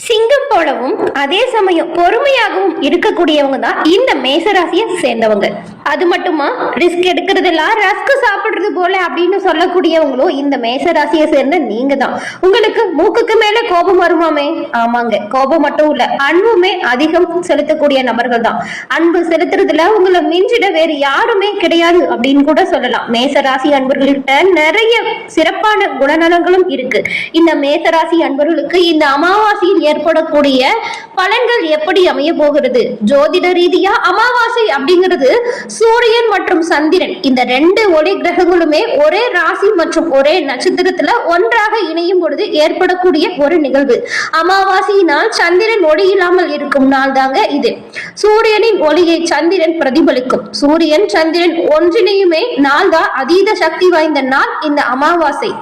சிங்கம் போலவும் அதே சமயம் பொறுமையாகவும் இருக்கக்கூடியவங்க தான் இந்த மேசராசியை சேர்ந்தவங்க. அது மட்டுமா? ரிஸ்க் எடுக்கிறதெல்லாம் ரஸ்க் சாப்பிடுறது போல அப்படின்னு சொல்லக்கூடியவங்களும் இந்த மேச ராசியை சேர்ந்த நீங்க தான் உங்களுக்கு மூக்குக்கு மேல கோபம் வருமாமே? ஆமாங்க கோபம் மட்டும் இல்ல. அன்புமே அதிகம் செலுத்தக்கூடிய நபர்கள் தான் அன்பு செலுத்துறதுல உங்களை மிஞ்சிட வேறு யாருமே கிடையாது அப்படின்னு கூட சொல்லலாம். மேச ராசி அன்பர்கள்கிட்ட நிறைய சிறப்பான குணநலங்களும் இருக்கு. இந்த மேச ராசி அன்பர்களுக்கு இந்த அமாவாசையில் ஏற்படக்கூடிய பலன்கள் எப்படி அமைய போகிறது? ஜோதிட ரீதியா அமாவாசை அப்படிங்கிறது சூரியன் மற்றும் சந்திரன். இந்த ரெண்டு ஒளி கிரகங்களுமே ஒரே ராசி மற்றும் ஒரே நட்சத்திரத்துல ஒன்றாக இணையும் பொழுது ஏற்படக்கூடிய ஒரு நிகழ்வு. அமாவாசையினால் சந்திரன் ஒளி இல்லாமல் இருக்கும் நாள் தாங்க இது. சூரியனின் ஒளியை சந்திரன் பிரதிபலிக்கும். சூரியன் சந்திரன் ஒன்றினையுமே நாள் தான் அதீத சக்தி வாய்ந்த நாள் இந்த அமாவாசை.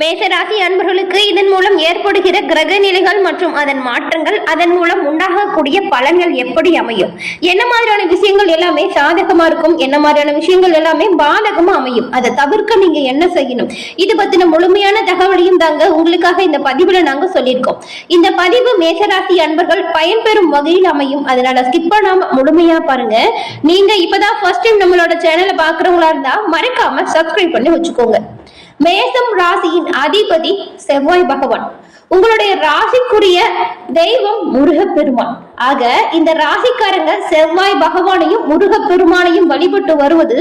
மேசராசி அன்பர்களுக்கு இதன் மூலம் ஏற்படுகிற கிரக நிலைகள் மற்றும் அதன் மாற்றங்கள் அதன் மூலம் உண்டாகக்கூடிய பலன்கள் எப்படி அமையும்? என்ன மாதிரியான விஷயங்கள் எல்லாமே சாதகமா இருக்கும்? என்ன மாதிரியான விஷயங்கள் எல்லாமே பாதகமா அமையும்? அதை தவிர்க்க நீங்க என்ன செய்யணும்? இது பத்தின முழுமையான தகவலையும் தாங்க உங்களுக்காக இந்த பதிவுல நாங்க சொல்லியிருக்கோம். இந்த பதிவு மேசராசி அன்பர்கள் பயன்பெறும் வகையில் அமையும். அதனால ஸ்கிப் பண்ணாம முழுமையா பாருங்க. நீங்க இப்பதான் ஃபர்ஸ்ட் டைம் நம்மளோட சேனலை பாக்குறவங்களா இருந்தா மறக்காம சப்ஸ்கிரைப் பண்ணி வச்சுக்கோங்க. மேசம் ராசியின் அதிபதி செவ்வாய் பகவான். உங்களுடைய ராசிக்குரிய தெய்வம் முருகப்பெருமான். ஆக இந்த ராசிக்காரங்க செவ்வாய் பகவானையும் முருக பெருமானையும் வழிபட்டு வருவது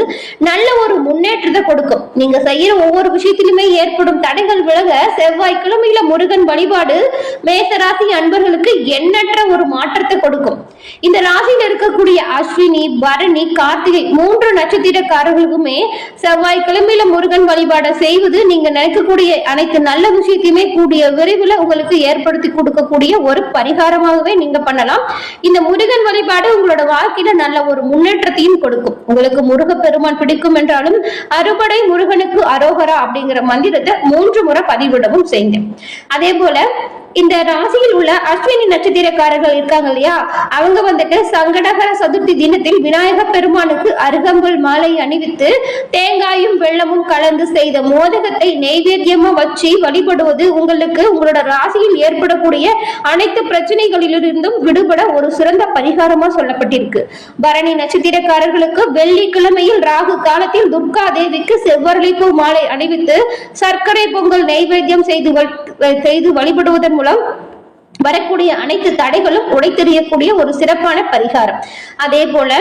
நல்ல ஒரு முன்னேற்றத்தை கொடுக்கும். நீங்க செய்யற ஒவ்வொரு விஷயத்திலுமே ஏற்படும் தடைகள் விலக செவ்வாய் கிழமையில முருகன் வழிபாடு மேசராசி அன்பர்களுக்கு எண்ணற்ற ஒரு மாற்றத்தை கொடுக்கும். இந்த ராசியில் இருக்கக்கூடிய அஸ்வினி பரணி கார்த்திகை மூன்று நட்சத்திரக்காரர்களுக்குமே செவ்வாய் கிழமையில முருகன் வழிபாடை செய்வது நீங்க நினைக்கக்கூடிய அனைத்து நல்ல விஷயத்தையுமே கூடிய விரைவில் உங்களுக்கு ஏற்படுத்தி கொடுக்கக்கூடிய ஒரு பரிகாரமாகவே நீங்க பண்ணலாம். இந்த முருகன் வழிபாடு உங்களோட வாழ்க்கையில நல்ல ஒரு முன்னேற்றத்தையும் கொடுக்கும். உங்களுக்கு முருக பெருமான் பிடிக்கும் என்றாலும் அறுபடை முருகனுக்கு அரோகரா அப்படிங்கிற மந்திரத்தை மூன்று முறை பதிவிடவும் செய்யுங்க. அதே போல இந்த ராசியில் உள்ள அஸ்வினி நட்சத்திரக்காரர்கள் இருக்காங்க இல்லையா? அவங்க வந்துட்டு சங்கடகர சதுர்த்தி தினத்தில் விநாயக பெருமானுக்கு அருகம்புல் மாலை அணிவித்து தேங்காயும் வெள்ளமும் கலந்து செய்த மோதகத்தை நெய்வேத்தியமா வச்சு வழிபடுவது உங்களுக்கு உங்களோட ராசியில் ஏற்படக்கூடிய அனைத்து பிரச்சனைகளிலிருந்தும் விடுபட ஒரு சிறந்த பரிகாரமா சொல்லப்பட்டிருக்கு. பரணி நட்சத்திரக்காரர்களுக்கு வெள்ளிக்கிழமையில் ராகு காலத்தில் துர்கா தேவிக்கு செவ்வரளிப்பூ மாலை அணிவித்து சர்க்கரை பொங்கல் நெய்வேத்தியம் செய்து செய்து வழிபடுவதன் மூலம் வரக்கூடிய அனைத்து தடைகளும் உடைத்தெறியக்கூடிய ஒரு சிறப்பான பரிகாரம். அதே போல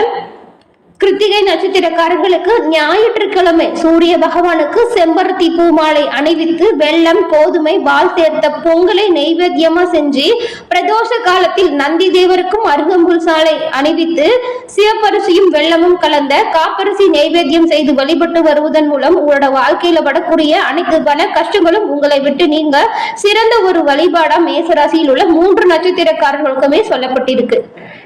கிருத்திகை நட்சத்திரக்காரர்களுக்கு ஞாயிற்றுக்கிழமை சூரிய பகவானுக்கு செம்பருத்தி பூமாலை அணிவித்து வெள்ளம் கோதுமை பால் சேர்த்த பொங்கலை நெய்வேத்தியமா செஞ்சு பிரதோஷ காலத்தில் நந்தி தேவருக்கும் அருகம்புல் சாலை அணிவித்து சிவப்பரிசியும் வெள்ளமும் கலந்த காப்பரிசி நைவேத்தியம் செய்து வழிபட்டு வருவதன் மூலம் உங்களோட வாழ்க்கையில படக்கூடிய அனைத்து பல கஷ்டங்களும் உங்களை விட்டு நீங்க சிறந்த ஒரு வழிபாடா மேசராசியில் உள்ள மூன்று நட்சத்திரக்காரர்களுக்குமே சொல்லப்பட்டிருக்கு.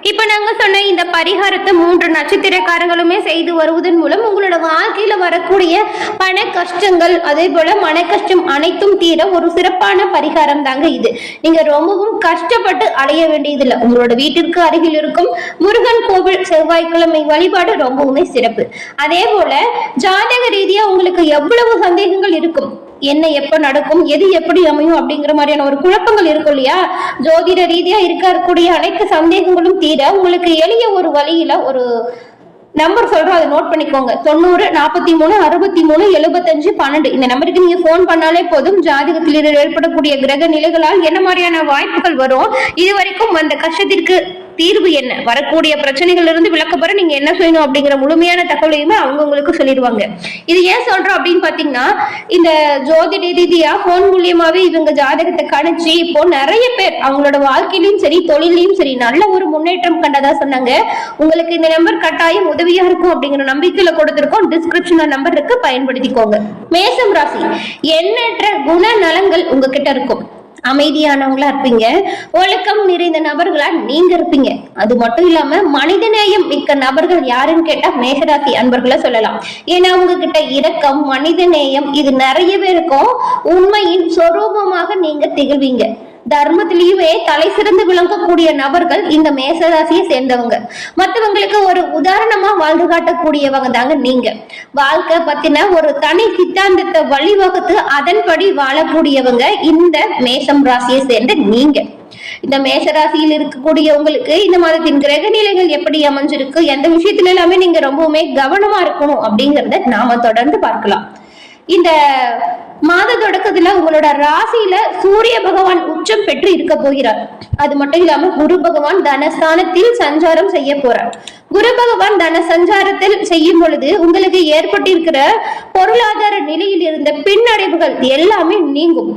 இப்ப நாங்க சொன்ன இந்த பரிகாரத்தை மூன்று நட்சத்திரக்காரங்களுமே செய்து வருவதன் மூலம் உங்களோட வாழ்க்கையில வரக்கூடிய பண கஷ்டங்கள் அதே போல மன கஷ்டம் அனைத்தும் தீர ஒரு சிறப்பான பரிகாரம் தாங்க இது. நீங்க ரொம்பவும் கஷ்டப்பட்டு அடைய வேண்டியதில்லை. உங்களோட வீட்டிற்கு அருகில் இருக்கும் முருகன் கோவில் செவ்வாய்க்கிழமை வழிபாடு ரொம்பவுமே சிறப்பு. அதே போல ஜாதக ரீதியா உங்களுக்கு எவ்வளவு சந்தேகங்கள் இருக்கும்? என்ன எப்ப நடக்கும்? எது எப்படி அமையும்? அப்படிங்கிற மாதிரியான ஒரு குழப்பங்கள் இருக்கும் இல்லையா? ஜோதிட ரீதியா இருக்கக்கூடிய அனைத்து சந்தேகங்களும் தீர உங்களுக்கு எளிய ஒரு வழியில ஒரு நம்பர் சொல்றோம் அதை நோட் பண்ணிக்கோங்க. தொண்ணூறு நாற்பத்தி மூணு அறுபத்தி மூணு எழுபத்தஞ்சு பன்னெண்டு. இந்த நம்பருக்கு நீங்க போன் பண்ணாலே போதும். ஜாதகத்தில் ஏற்படக்கூடிய கிரக நிலைகளால் என்ன மாதிரியான வாய்ப்புகள் வரும்? இது வரைக்கும் அந்த கஷ்டத்திற்கு தீர்வு என்ன? வரக்கூடிய பிரச்சனைகள் இருந்து விளக்கப்பெற நீங்க என்ன செய்யணும் அப்படிங்கிற முழுமையான தகவலையுமே அவங்க உங்களுக்கு சொல்லிடுவாங்க. இது ஏன் சொல்றோம் அப்படின்னு பாத்தீங்கன்னா இந்த ஜோதிட ரீதியா போன் மூலியமாவே இவங்க ஜாதகத்தை கணிச்சு இப்போ நிறைய பேர் அவங்களோட வாழ்க்கையிலும் சரி தொழிலையும் சரி நல்ல ஒரு முன்னேற்றம் கண்டதா சொன்னாங்க. உங்களுக்கு இந்த நம்பர் கட்டாயம் உதவியா இருக்கும் அப்படிங்கிற நம்பிக்கையில கொடுத்திருக்கோம். டிஸ்கிரிப்ஷன்ல நம்பர் இருக்கு பயன்படுத்திக்கோங்க. மேசம் ராசி எண்ணற்ற குண நலங்கள் உங்ககிட்ட இருக்கும். அமைதியானவங்களா இருப்பீங்க. ஒழுக்கம் நிறைந்த நபர்களா நீங்க இருப்பீங்க. அது மட்டும் இல்லாம மனிதநேயம் மிக்க நபர்கள் யாருன்னு கேட்டா மேகராசி அன்பர்களை சொல்லலாம். ஏன்னா உங்ககிட்ட இரக்கம் மனிதநேயம் இது நிறையவே இருக்கும். உண்மையின் சொரூபமாக நீங்க திகழ்வீங்க. தர்மத்திலயுமே தலை சிறந்து விளங்கக்கூடிய நபர்கள் இந்த மேசராசியை சேர்ந்தவங்க. மற்றவங்களுக்கு ஒரு வாழ்ந்து காட்டக்கூடியவங்க தாங்க நீங்க. வாழ்க்கை பத்தின ஒரு தனி சித்தாந்தத்தை வழிவகுத்து அதன்படி வாழக்கூடியவங்க இந்த மேசம் ராசியை சேர்ந்த நீங்க. இந்த மேசராசியில் இருக்கக்கூடிய உங்களுக்கு இந்த மாதத்தின் கிரக நிலைகள் எப்படி அமைஞ்சிருக்கு எந்த விஷயத்துல எல்லாமே நீங்க ரொம்பவுமே கவனமா இருக்கணும் அப்படிங்கறத நாம தொடர்ந்து பார்க்கலாம். இந்த மாத தொடக்கத்துல உங்களோட ராசியில சூரிய பகவான் உச்சம் பெற்று இருக்க போகிறார். அது மட்டும் இல்லாம குரு பகவான் தனஸ்தானத்தில் சஞ்சாரம் செய்ய போறார். குரு பகவான் தன சஞ்சாரத்தில் செய்யும் பொழுது உங்களுக்கு ஏற்பட்டிருக்கிற பொருளாதார நிலையில் இருந்த பின்னடைவுகள் எல்லாமே நீங்கும்.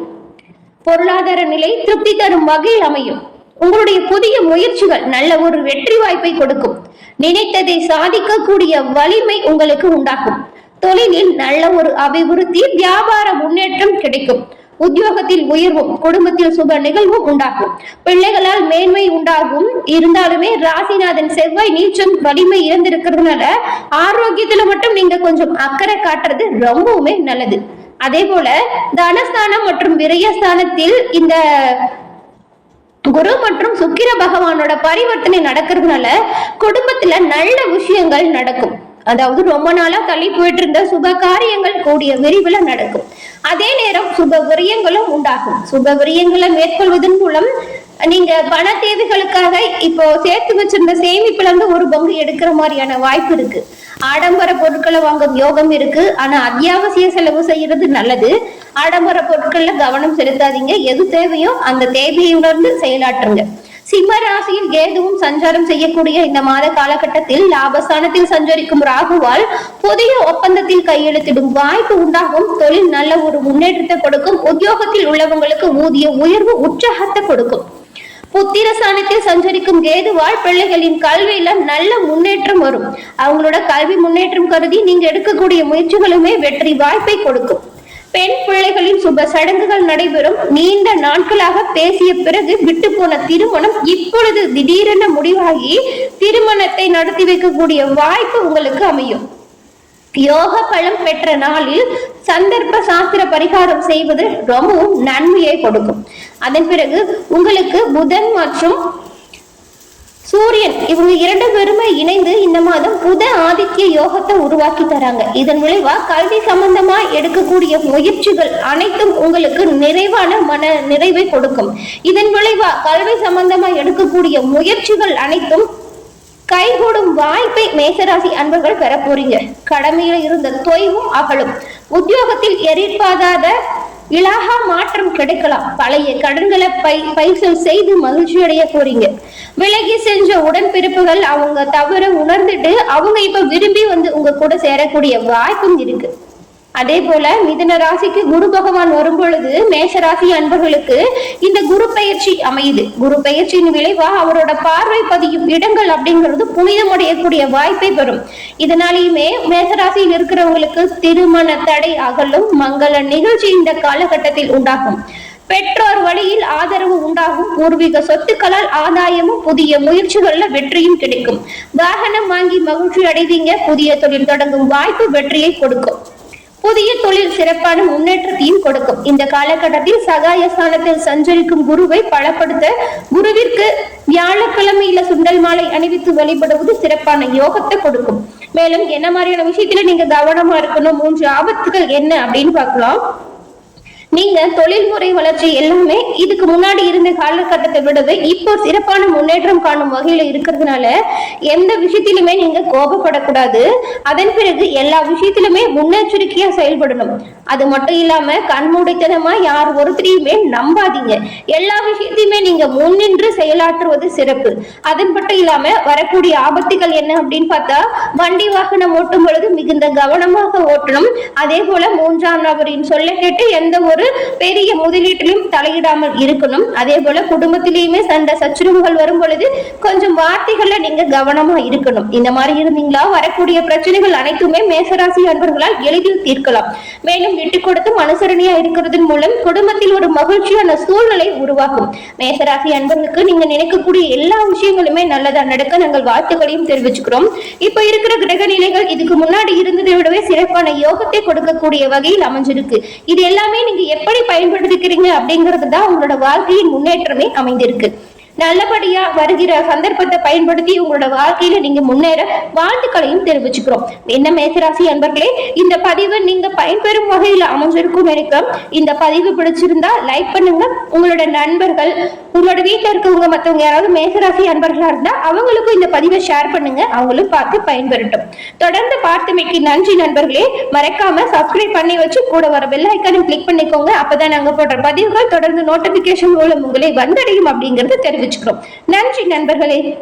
பொருளாதார நிலை திருப்தி தரும் வகையில் அமையும். உங்களுடைய புதிய முயற்சிகள் நல்ல ஒரு வெற்றி வாய்ப்பை கொடுக்கும். நினைத்ததை சாதிக்கக்கூடிய வலிமை உங்களுக்கு உண்டாகும். தொழிலில் நல்ல ஒரு அபிவிருத்தி வியாபார முன்னேற்றம் கிடைக்கும். உத்தியோகத்தில் உயர்வும் குடும்பத்தில் சுப நிகழ்வும் உண்டாகும். பிள்ளைகளால் மேன்மை உண்டாகும். இருந்தாலுமே ராசிநாதன் செவ்வாய் நீச்சம் வலிமை இருந்திருக்கிறதுனால ஆரோக்கியத்துல மட்டும் நீங்க கொஞ்சம் அக்கறை காட்டுறது ரொம்பவுமே நல்லது. அதே போல தனஸ்தானம் மற்றும் விரயஸ்தானத்தில் இந்த குரு மற்றும் சுக்கிர பகவானோட பரிவர்த்தனை நடக்கிறதுனால குடும்பத்துல நல்ல விஷயங்கள் நடக்கும். அதாவது ரொம்ப நாளா தள்ளி போயிட்டு இருந்த சுப காரியங்கள் கூடிய விரிவில் நடக்கும். அதே நேரம் சுப விரியங்களும் உண்டாகும். சுப விரியங்களை மேற்கொள்வதன் மூலம் நீங்க பண தேவைகளுக்காக இப்போ சேர்த்து வச்சிருந்த சேமிப்புல இருந்து ஒரு பங்கு எடுக்கிற மாதிரியான வாய்ப்பு இருக்கு. ஆடம்பர பொருட்களை வாங்கும் யோகம் இருக்கு. ஆனா அத்தியாவசிய செலவு செய்யறது நல்லது. ஆடம்பர பொருட்கள்ல கவனம் செலுத்தாதீங்க. எது தேவையோ அந்த தேவையை உணர்ந்து செயலாற்றுங்க. சிம்ம ராசியில் கேதுவும் சஞ்சாரம் செய்யக்கூடிய இந்த மாத காலகட்டத்தில் லாபஸ்தானத்தில் சஞ்சரிக்கும் ராகுவால் புதிய ஒப்பந்தத்தில் கையெழுத்திடும் வாய்ப்பு உண்டாகும். தொழில் நல்ல ஒரு முன்னேற்றத்தை கொடுக்கும். உத்தியோகத்தில் உள்ளவங்களுக்கு ஊதிய உயர்வு உற்சாகத்தை கொடுக்கும். புத்திரசானத்தில் சஞ்சரிக்கும் கேதுவால் பிள்ளைகளின் கல்வியில நல்ல முன்னேற்றம் வரும். அவங்களோட கல்வி முன்னேற்றம் கருதி நீங்க எடுக்கக்கூடிய முயற்சிகளுமே வெற்றி வாய்ப்பை கொடுக்கும். பெண் பிள்ளைகளின் சுப சடங்குகள் நடைபெறும். நீண்ட நாட்களாக பேசிய பிறகு விட்டு போன திருமணம் இப்பொழுது திடீரென முடிவாகி திருமணத்தை நடத்தி வைக்கக்கூடிய வாய்ப்பு உங்களுக்கு அமையும். யோக பலம் பெற்ற நாளில் சந்தர்ப்ப சாஸ்திர பரிகாரம் செய்வது ரொம்பவும் நன்மையை கொடுக்கும். அதன் பிறகு உங்களுக்கு புதன் மற்றும் சூரியன் இவங்க இரண்டு பேருமே இணைந்து இந்த மாதம் புத ஆதித்ய யோகத்தை உருவாக்கி தராங்க. இதன் விளைவா கல்வி சம்பந்தமா எடுக்கக்கூடிய முயற்சிகள் அனைத்தும் உங்களுக்கு நிறைவான மன நிறைவை கொடுக்கும். இதன் விளைவா கல்வி சம்பந்தமா எடுக்கக்கூடிய முயற்சிகள் அனைத்தும் கைகூடும் வாய்ப்பை மேசராசி அன்பர்கள் பெற போறீங்க. கடமையில் இருந்த தொய்வும் அகலும். உத்தியோகத்தில் எதிர்பாராத இலாகா மாற்றம் கிடைக்கலாம். பழைய கடன்களை பை பைசல் செய்து மகிழ்ச்சி அடைய போறீங்க. விலகி சென்ற உடன்பிறப்புகள் அவங்க தவற உணர்ந்துட்டு அவங்க இப்ப விரும்பி வந்து உங்க கூட சேரக்கூடிய வாய்ப்பும் இருக்கு. அதே போல மிதன ராசிக்கு குரு பகவான் வரும் பொழுது மேஷ ராசி அன்பர்களுக்கு இந்த குரு பயிற்சி அமையுது. குரு பயிற்சியின் விளைவா அவரோட பார்வை பதியும் இடங்கள் அப்படிங்கிறது புனிதமடையக்கூடிய வாய்ப்பை பெறும். இதனாலேயுமே மேசராசியில் இருக்கிறவங்களுக்கு திருமண தடை அகலும் மங்கள நிகழ்ச்சி இந்த காலகட்டத்தில் உண்டாகும். பெற்றோர் வழியில் ஆதரவு உண்டாகும். பூர்வீக சொத்துக்களால் ஆதாயமும் புதிய முயற்சிகள்ல வெற்றியும் கிடைக்கும். வாகனம் வாங்கி மகிழ்ச்சி அடைவீங்க. புதிய தொழில் தொடங்கும் வாய்ப்பு வெற்றியை கொடுக்கும். புதிய தொழில் சிறப்பான முன்னேற்றத்தையும் கொடுக்கும். இந்த காலகட்டத்தில் சகாய ஸ்தானத்தில் சஞ்சரிக்கும் குருவை பலப்படுத்த குருவிற்கு வியாழக்கிழமையில சுண்டல் மாலை அணிவித்து வழிபடுவது சிறப்பான யோகத்தை கொடுக்கும். மேலும் என்ன மாதிரியான விஷயத்துல நீங்க கவனமா இருக்கணும்? மூன்று ஆபத்துகள் என்ன அப்படின்னு பார்க்கலாம். நீங்க தொழில்முறை வளர்ச்சி எல்லாமே இதுக்கு முன்னாடி இருந்த காலகட்டத்தை விடவே இப்போ சிறப்பான முன்னேற்றம் காணும் வகையில இருக்கிறதுனால எந்த விஷயத்திலுமே நீங்க கோபப்படக்கூடாது. அதன் பிறகு எல்லா விஷயத்திலுமே முன்னெச்சரிக்கையா செயல்படணும். அது மட்டும் இல்லாம கண்மூடித்தனமா யார் ஒருத்தரையுமே நம்பாதீங்க. எல்லா விஷயத்தையுமே நீங்க முன்னின்று செயலாற்றுவது சிறப்பு. அதன் மட்டும் இல்லாம வரக்கூடிய ஆபத்துகள் என்ன அப்படின்னு பார்த்தா வண்டி வாகனம் ஓட்டும் பொழுது மிகுந்த கவனமாக ஓட்டணும். அதே போல மூன்றாம் நபரின் சொல்ல கேட்டு எந்த ஒரு பெரிய முதலீட்டிலும் தலையிடாமல் இருக்கணும். அதே போல குடும்பத்திலயுமே சண்டை சச்சுரவுகள் வரும் பொழுது கொஞ்சம் வார்த்தைகள்ல நீங்க கவனமா இருக்கணும். இந்த மாதிரி இருந்தீங்களா? வரக்கூடிய பிரச்சனைகள் அனைத்துமே மேசராசி அன்பர்களால் எளிதில் தீர்க்கலாம். மேலும் விட்டு கொடுத்து மனுசரணியா இருக்கிறதன் மூலம் குடும்பத்தில் ஒரு மகிழ்ச்சியான சூழ்நிலை உருவாகும். மேசராசி அன்பர்களுக்கு நீங்க நினைக்கக்கூடிய எல்லா விஷயங்களுமே நல்லதா நடக்க நாங்கள் வாழ்த்துக்களையும் தெரிவிச்சுக்கிறோம். இப்ப இருக்கிற கிரக நிலைகள் இதுக்கு முன்னாடி இருந்ததை விடவே சிறப்பான யோகத்தை கொடுக்கக்கூடிய வகையில் அமைஞ்சிருக்கு. இது எல்லாமே நீங்க எப்படி பயன்படுத்திக்கிறீங்க அப்படிங்கிறது தான் உங்களோட வாழ்க்கையின் முன்னேற்றமே அமைந்திருக்கு. நல்லபடியா வருகிற சந்தர்ப்பத்தை பயன்படுத்தி உங்களோட வாழ்க்கையில நீங்க முன்னேற வாழ்த்துக்களையும் தெரிவிச்சுக்கிறோம். என்ன மேசராசி அன்பர்களே இந்த பதிவு நீங்க பயன்பெறும் வகையில் அமைஞ்சிருக்கும் எனக்கு இந்த பதிவு பிடிச்சிருந்தா லைக் பண்ணுங்க. உங்களோட நண்பர்கள் உங்களோட வீட்டுல இருக்கவங்க மத்தவங்க யாராவது மேசராசி அன்பர்களா இருந்தா அவங்களுக்கும் இந்த பதிவை ஷேர் பண்ணுங்க. அவங்களும் பார்த்து பயன்பெறட்டும். தொடர்ந்து பார்த்தமைக்கு நன்றி நண்பர்களே. மறக்காம சப்ஸ்கிரைப் பண்ணி வச்சு கூட வர பெல் ஐக்கானும் கிளிக் பண்ணிக்கோங்க. அப்பதான் நாங்க போடுற பதிவுகள் தொடர்ந்து நோட்டிபிகேஷன் மூலம் உங்களை வந்தடையும் அப்படிங்கறத தெரிவிச்சுக்கிறோம். நன்றி நண்பர்களே.